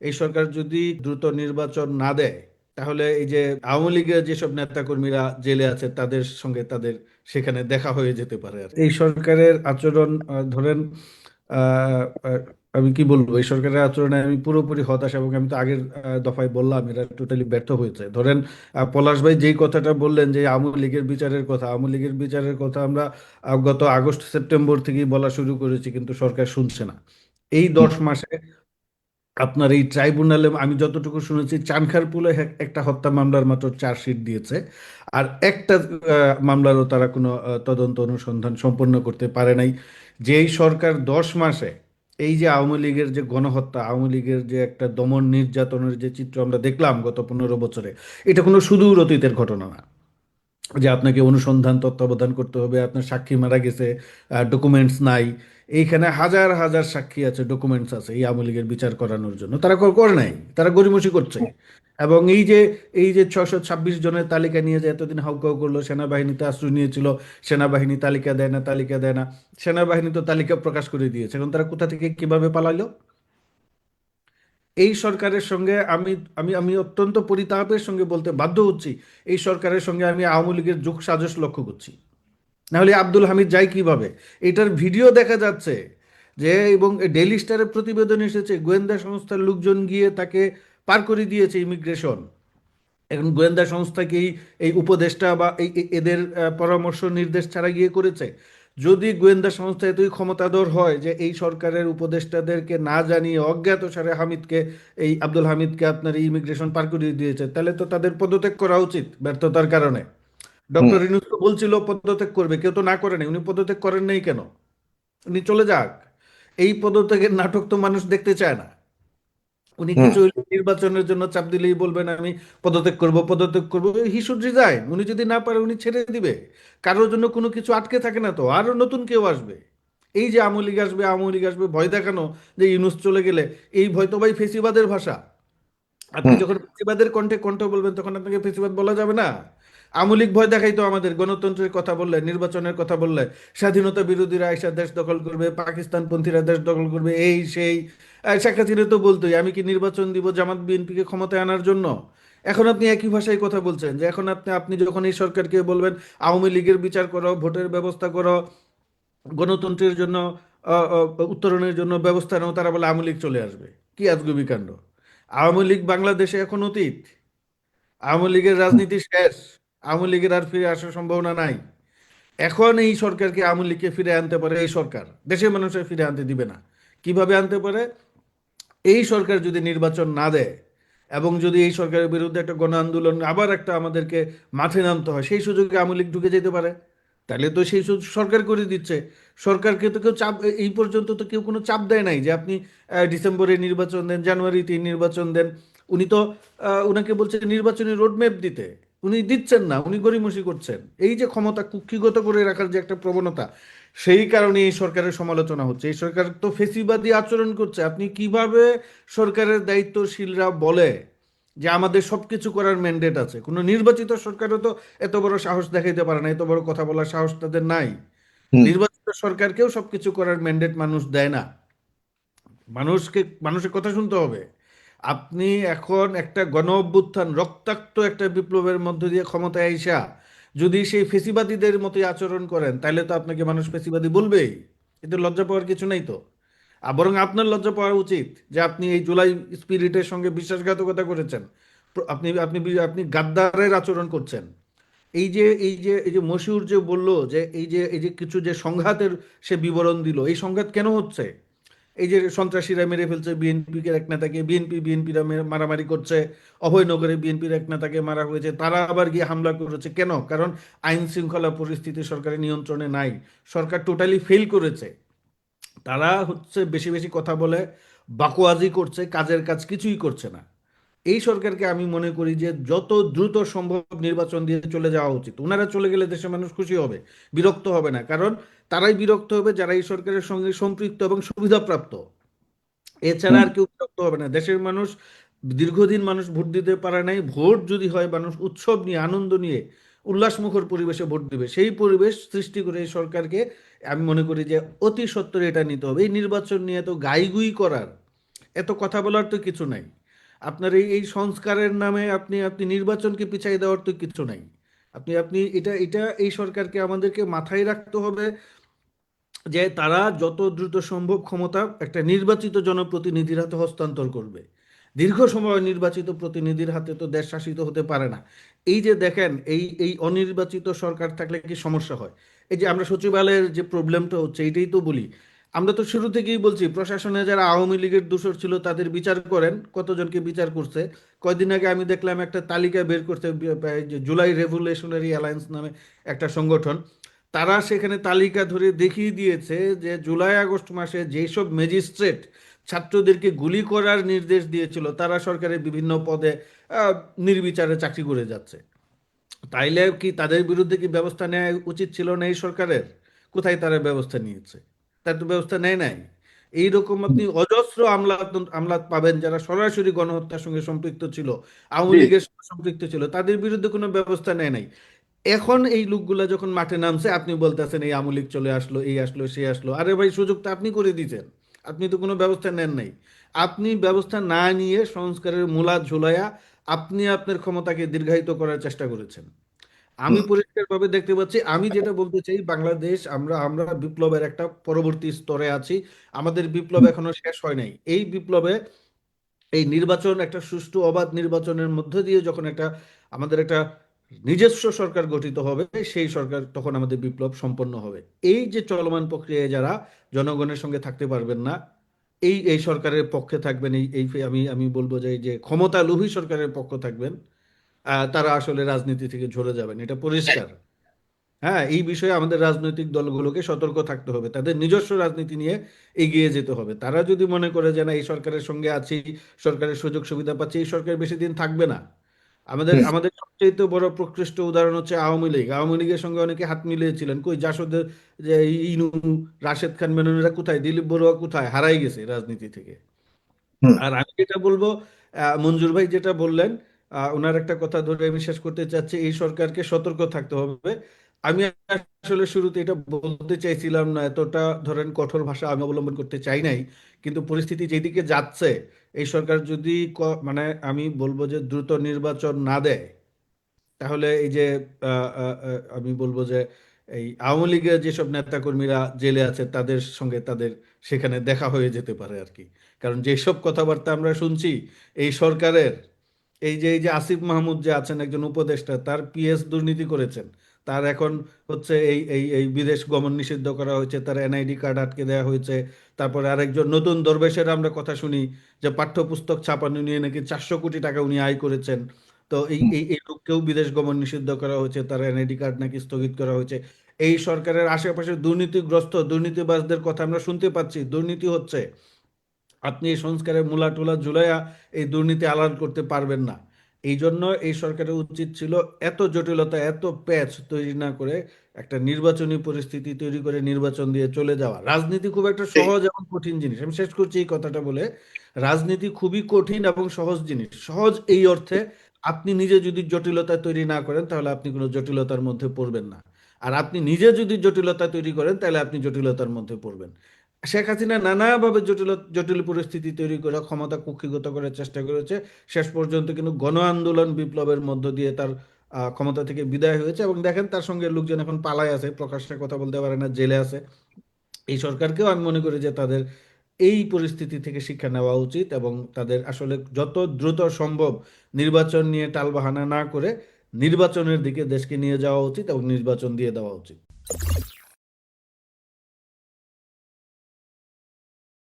এই সরকার যদি দ্রুত নির্বাচন না দেয় তাহলে এই যে আওয়ামী লীগের যেসব নেতাকর্মীরা জেলে আছে তাদের সঙ্গে তাদের সেখানে দেখা হয়ে যেতে পারে আর এই সরকারের আচরণ ধরেন আমি কি বলব? এই সরকারের আচরণে আমি পুরোপুরি হতাশ এবং আমি তো আগের দফায় বললাম এরা টোটালি ব্যর্থ হয়েছে ধরেন পলাশ ভাই যেই কথাটা বললেন যে আওয়ামী লীগের বিচারের কথা আওয়ামী লীগের বিচারের কথা আমরা গত আগস্ট সেপ্টেম্বর থেকেই বলা শুরু করেছি কিন্তু সরকার শুনছে না। এই দশ মাসে আপনার এই ট্রাইব্যুনালে আমি যতটুকু শুনেছি, চানখারপুলে এক- একটা হত্যা মামলার মাত্র চার্জশিট দিয়েছে। আর একটা মামলারও তারা কোনো তদন্ত অনুসন্ধান সম্পন্ন করতে পারে নাই। যেই সরকার দশ মাসে এই যে আওয়ামী লীগের যে গণহত্যা, আওয়ামী লীগের যে একটা দমন নির্যাতনের যে চিত্র আমরা দেখলাম গত পনেরো বছরে, এটা কোনো সুদূর অতীতের ঘটনা না। যে আপনাকে অনুসন্ধান, তত্ত্বাবধান করতে হবে, আপনার সাক্ষী মারা গেছে ডকুমেন্টস নাই, এইখানে হাজার হাজার সাক্ষী আছে ডকুমেন্টস আছে এই আওয়ামী লীগের বিচার করানোর জন্য। তারা কর- নাই, তারা গড়িমসি করছে। এবং এই যে এই যে ছশো ছাব্বিশ জনের তালিকা নিয়ে যে এতদিন হাউকাউ করল সেনাবাহিনীতে আশ্রয় নিয়েছিল, সেনাবাহিনী তালিকা দেয় না, তালিকা দেয় না, সেনাবাহিনী তো তালিকা প্রকাশ করে দিয়েছে, এখন তারা কোথা থেকে কীভাবে পালাইলো এই সরকারের সঙ্গে আমি আমি আমি অত্যন্ত পরিতাপের সঙ্গে বলতে বাধ্য হচ্ছি, এই সরকারের সঙ্গে আমি আওয়ামী লীগের যোগ সাজস লক্ষ্য করছি। নাহলে আব্দুল হামিদ যায় কীভাবে? এটার ভিডিও দেখা যাচ্ছে যে, এবং ডেলি স্টারের প্রতিবেদন এসেছে, গোয়েন্দা সংস্থার লোকজন গিয়ে তাকে পার করে দিয়েছে ইমিগ্রেশন। এখন গোয়েন্দা সংস্থাকেই এই উপদেষ্টা বা এই- এদের পরামর্শ নির্দেশ ছাড়া গিয়ে করেছে। যদি গোয়েন্দা সংস্থা এতই ক্ষমতাধর হয় যে এই সরকারের উপদেষ্টাদেরকে না জানিয়ে অজ্ঞাত সারে হামিদকে এই আব্দুল হামিদকে আপনার ইমিগ্রেশন পার করিয়ে দিয়েছে তাহলে তো তাদের পদত্যাগ করা উচিত ব্যর্থতার কারণে। ডক্টর ইনুস তো বলছিল পদত্যাগ করবে কেউ তো না করেনি উনি পদত্যাগ করেন নাই কেন? উনি চলে যাক। এই পদত্যাগের নাটক তো মানুষ দেখতে চায় না। উনি কিছু নির্বাচনের জন্য চাপ দিলেই বলবেন আমি পদত্যাগ করব পদত্যাগ করব। He should resign. উনি যদি না পারে উনি ছেড়ে দিবে। কারোর জন্য কোনো কিছু আটকে থাকে না তো আরও নতুন কেউ আসবে। এই যে আওয়ামী লীগ আসবে আওয়ামী লীগ আসবে ভয় দেখানো যে ইউনুস চলে গেলে এই ভয় তো ভাই ফেসিবাদের ভাষা। আপনি যখন ফেসিবাদের কণ্ঠে কণ্ঠ বলবেন তখন আপনাকে ফেসিবাদ বলা যাবে না। আমলিক ভয় দেখাই তো আমাদের গণতন্ত্রের কথা বললে নির্বাচনের কথা বললে স্বাধীনতা বিরোধীরা এসে দেশ দখল করবে পাকিস্তান পন্থীরা দেশ দখল করবে এই সেই শেখ হাসিনা তো বলতোই, আমি কি নির্বাচন দিব জামাত বিএনপিকে ক্ষমতায় আনার জন্য? এখন আপনি একই ভাষায় কথা বলছেন যে এখন আপনি আপনি যখন এই সরকারকে বলবেন, আওয়ামী লীগের বিচার করো, ভোটের ব্যবস্থা করো, গণতন্ত্রের জন্য উত্তরণের জন্য ব্যবস্থা নাও, তারা বলে আওয়ামী লীগ চলে আসবে। কি আজগুবি কাণ্ড? আওয়ামী লীগ বাংলাদেশে এখন অতীত। আওয়ামী লীগের রাজনীতি শেষ। আওয়ামী লীগের আর ফিরে আসার সম্ভাবনা নাই। এখন এই সরকারকে আওয়ামী লীগকে ফিরে আনতে পারে এই সরকার। দেশের মানুষের ফিরে আনতে দিবে না। কীভাবে আনতে পারে? এই সরকার যদি নির্বাচন না দেয় এবং যদি এই সরকারের বিরুদ্ধে একটা গণ আন্দোলন আবার একটা আমাদেরকে মাঠে নামতে হয়, সেই সুযোগে আওয়ামী লীগ ঢুকে যেতে পারে। তাহলে তো সেই সরকার করে দিচ্ছে। সরকারকে তো কেউ চাপ, এই পর্যন্ত তো কেউ কোনো চাপ দেয় নাই যে আপনি ডিসেম্বরে নির্বাচন দেন, জানুয়ারিতে নির্বাচন দেন। উনি তো উনাকে বলছে নির্বাচনী রোডম্যাপ দিতে। উনি দিচ্ছেন না, উনি গড়িমসি করছেন। এই যে ক্ষমতা কুক্ষিগত করে রাখার যে একটা প্রবণতা সেই কারণে এই সরকারের সমালোচনা হচ্ছে। এই সরকার তো ফেসিবাদী আচরণ করছে। আপনি কীভাবে সরকারের দায়িত্বশীলরা বলে যে আমাদের সবকিছু করার ম্যান্ডেট আছে? কোনো নির্বাচিত সরকারও তো এত বড় সাহস দেখাইতে পারে না এত বড় কথা বলার সাহস তাদের নাই। নির্বাচিত সরকারকেও সবকিছু করার ম্যান্ডেট মানুষ দেয় না। মানুষকে মানুষের কথা শুনতে হবে। আপনি এখন একটা গণ অভ্যুত্থান রক্তাক্ত একটা বিপ্লবের মধ্য দিয়ে ক্ষমতায় আইসা যদি সেই ফেসিবাদীদের মতোই আচরণ করেন তাহলে তো আপনাকে মানুষ ফেসিবাদী বলবেই। এতে লজ্জা পাওয়ার কিছু নেই তো। বরং আপনার লজ্জা পাওয়া উচিত যে আপনি এই জুলাই স্পিরিটের সঙ্গে বিশ্বাসঘাতকতা করেছেন। আপনি আপনি আপনি গাদ্দারের আচরণ করছেন। এই যে এই যে এই যে মশিউর যে বলল যে, এই যে এই যে কিছু যে সংঘাতের সে বিবরণ দিল, এই সংঘাত কেন হচ্ছে? এই যে সন্ত্রাসীরা মেরে ফেলছে বিএনপির এক নেতাকে, বিএনপি, বিএনপিরা মারামারি করছে, অভয়নগরে বিএনপির এক নেতাকে মারা হয়েছে, তারা আবার গিয়ে হামলা করেছে। কেন? কারণ আইন শৃঙ্খলা পরিস্থিতি সরকারের নিয়ন্ত্রণে নাই। সরকার টোটালি ফেল করেছে। তারা হচ্ছে বেশি বেশি কথা বলে, বাকোয়াজি করছে, কাজের কাজ কিছুই করছে না। এই সরকারকে আমি মনে করি যে যত দ্রুত সম্ভব নির্বাচন দিয়ে চলে যাওয়া উচিত। ওনারা চলে গেলে দেশের মানুষ খুশি হবে, বিরক্ত হবে না। কারণ তারাই বিরক্ত হবে, যারা এই সরকারের সঙ্গে সম্পৃক্ত এবং সুবিধাপ্রাপ্ত। এছাড়া আর কেউ বিরক্ত হবে না। দেশের মানুষ, দীর্ঘদিন মানুষ ভোট দিতে পারে নাই। ভোট যদি হয়, মানুষ উৎসব নিয়ে, আনন্দ নিয়ে, উল্লাসমুখর পরিবেশে ভোট দিবে। সেই পরিবেশ সৃষ্টি করে এই সরকারকে আমি মনে করি যে অতি সত্বর এটা নিতে হবে। এই নির্বাচন নিয়ে তো গাইগুই করার, এত কথা বলার তো কিছু নাই। আপনার এই এই সংস্কারের নামে আপনি আপনি নির্বাচনকে পিছাই দেওয়ার তো কিছু নাই। আপনি আপনি এটা এটা এই সরকারকে আমাদেরকে মাথায় রাখতে হবে যে তারা যত দ্রুত সম্ভব ক্ষমতা একটা নির্বাচিত জনপ্রতিনিধির হাতে হস্তান্তর করবে। দীর্ঘ সময় নির্বাচিত প্রতিনিধির হাতে তো দেশ শাসিত হতে পারে না। এই যে দেখেন, এই এই অনির্বাচিত সরকার থাকলে কি সমস্যা হয়? এই যে আমরা সচিবালয়ের যে প্রবলেমটা হচ্ছে এইটাই তো বলি। আমরা তো শুরু থেকেই বলছি, প্রশাসনে যারা আওয়ামী লীগের দোষর ছিল তাদের বিচার করেন, কতজনকে বিচার করছে? কয়দিন আগে আমি দেখলাম একটা তালিকা বের করতে যে জুলাই রেভুলেশনারি অ্যালায়েন্স নামে একটা সংগঠন। তারা সেখানে তালিকা ধরে দেখিয়ে দিয়েছে যে জুলাই আগস্ট মাসে যেসব ম্যাজিস্ট্রেট ছাত্রদেরকে গুলি করার নির্দেশ দিয়েছিল, তারা সরকারের বিভিন্ন পদে নির্বিচারে চাকরি করে যাচ্ছে। তাইলে কি তাদের বিরুদ্ধে কি ব্যবস্থা নেওয়া উচিত ছিল না এই সরকারের? কোথায় তারা ব্যবস্থা নিয়েছে? তার তো ব্যবস্থা নেয় নাই। এইরকম আপনি অজস্র আমলাত আমলাত পাবেন যারা সরাসরি গণহত্যার সঙ্গে সম্পৃক্ত ছিল আওয়ামী লীগের সঙ্গে সম্পৃক্ত ছিল তাদের বিরুদ্ধে কোনো ব্যবস্থা নেয় নাই। এখন এই লোকগুলা যখন মাঠে নামছে আপনি বলতেছেন এই আওয়ামী লীগ চলে আসলো এই আসলো সে আসলো। আরে ভাই সুযোগ তো আপনি করে দিচ্ছেন আপনি তো কোনো ব্যবস্থা নেন নাই। আপনি ব্যবস্থা না নিয়ে সংস্কারের মূলা ঝুলাইয়া আপনি আপনার ক্ষমতাকে দীর্ঘায়িত করার চেষ্টা করেছেন। আমি পরিষ্কারভাবে দেখতে পাচ্ছি, আমি যেটা বলতে চাই, বাংলাদেশ, আমরা আমরা বিপ্লবের একটা পরবর্তী স্তরে আছি। আমাদের বিপ্লব এখনও শেষ হয় নাই। এই বিপ্লবে এই নির্বাচন, একটা সুষ্ঠু অবাধ নির্বাচনের মধ্য দিয়ে যখন একটা, আমাদের একটা নিজস্ব সরকার গঠিত হবে, সেই সরকার তখন আমাদের বিপ্লব সম্পন্ন হবে। এই যে চলমান প্রক্রিয়ায় যারা জনগণের সঙ্গে থাকতে পারবেন না, এই এই সরকারের পক্ষে থাকবেন, এই আমি আমি বলব যে ক্ষমতা লোভী সরকারের পক্ষ থাকবেন তারা আসলে রাজনীতি থেকে ঝরে যাবেন। এটা পরিষ্কার। হ্যাঁ এই বিষয়ে আমাদের রাজনৈতিক দলগুলোকে সতর্ক থাকতে হবে। তাদের নিজস্ব রাজনীতি নিয়ে এগিয়ে যেতে হবে। তারা যদি মনে করে যে না এই সরকারের সঙ্গে আছি সরকারের সুযোগ সুবিধা পাচ্ছি এই সরকার বেশি দিন থাকবে না। আমাদের আমাদের সবচেয়ে বড় প্রকৃষ্ট উদাহরণ হচ্ছে আওয়ামী লীগ। আওয়ামী লীগের সঙ্গে অনেকে হাত মিলিয়েছিলেন। কই জাসদের যে ইনু রাশেদ খান মেননেরা কোথায়? দিলীপ বড়ুয়া কোথায়? হারাই গেছে রাজনীতি থেকে। আর আমি যেটা বলব মঞ্জুর ভাই যেটা বললেন ওনার একটা কথা ধরে আমি শেষ করতে চাচ্ছি, এই সরকারকে সতর্ক থাকতে হবে। আমি আসলে শুরুতে এটা বলতে চাইছিলাম না, এতটা ধরেন কঠোর ভাষা আমি অবলম্বন করতে চাই নাই। কিন্তু পরিস্থিতি যেদিকে যাচ্ছে, এই সরকার যদি মানে আমি বলব যে দ্রুত নির্বাচন না দেয়, তাহলে এই যে আমি বলব যে এই আওয়ামী লীগের যেসব নেতাকর্মীরা জেলে আছে, তাদের সঙ্গে তাদের সেখানে দেখা হয়ে যেতে পারে আর কি। কারণ যেসব কথাবার্তা আমরা শুনছি, এই সরকারের এই যে এই যে আসিফ মাহমুদ যে আছেন, একজন উপদেষ্টা, তার পিএস দুর্নীতি করেছেন। তার এখন হচ্ছে এই এই এই বিদেশ গমন নিষিদ্ধ করা হয়েছে, তার এনআইডি কার্ড আটকে দেওয়া হয়েছে। তারপরে আরেকজন নতুন দরবেশের আমরা কথা শুনি যে, পাঠ্যপুস্তক ছাপানো নিয়ে নাকি চারশো কোটি টাকা উনি আয় করেছেন। তো এই এই এই লোককেও বিদেশ গমন নিষিদ্ধ করা হয়েছে, তার এনআইডি কার্ড নাকি স্থগিত করা হয়েছে। এই সরকারের আশেপাশে দুর্নীতিগ্রস্ত, দুর্নীতিবাজদের কথা আমরা শুনতে পাচ্ছি। দুর্নীতি হচ্ছে আপনি এই সংস্কারের মূলা টুলা ঝুলাইয়া এই দুর্নীতি আড়াল করতে পারবেন না। এই জন্য এই সরকারের উচিত ছিল এত জটিলতা এত প্যাচ তৈরি না করে একটা নির্বাচনী পরিস্থিতি তৈরি করে নির্বাচন দিয়ে চলে যাওয়া। রাজনীতি খুব একটা সহজ এবং কঠিন জিনিস। আমি শেষ করছি এই কথাটা বলে। রাজনীতি খুবই কঠিন এবং সহজ জিনিস। সহজ এই অর্থে আপনি নিজে যদি জটিলতা তৈরি না করেন তাহলে আপনি কোনো জটিলতার মধ্যে পড়বেন না। আর আপনি নিজে যদি জটিলতা তৈরি করেন তাহলে আপনি জটিলতার মধ্যে পড়বেন। শেখ হাসিনা নানাভাবে জটিল জটিল পরিস্থিতি তৈরি করে, ক্ষমতা কুক্ষিগত করার চেষ্টা করেছে। শেষ পর্যন্ত কিন্তু গণ আন্দোলন বিপ্লবের মধ্য দিয়ে তার ক্ষমতা থেকে বিদায় হয়েছে এবং দেখেন তার সঙ্গে লোকজন এখন পালায় আছে প্রকাশ্যে কথা বলতে পারে না, জেলে আছে। এই সরকারকেও আমি মনে করি যে তাদের এই পরিস্থিতি থেকে শিক্ষা নেওয়া উচিত এবং তাদের আসলে যত দ্রুত সম্ভব নির্বাচন নিয়ে টালবাহানা না করে নির্বাচনের দিকে দেশকে নিয়ে যাওয়া উচিত এবং নির্বাচন দিয়ে দেওয়া উচিত।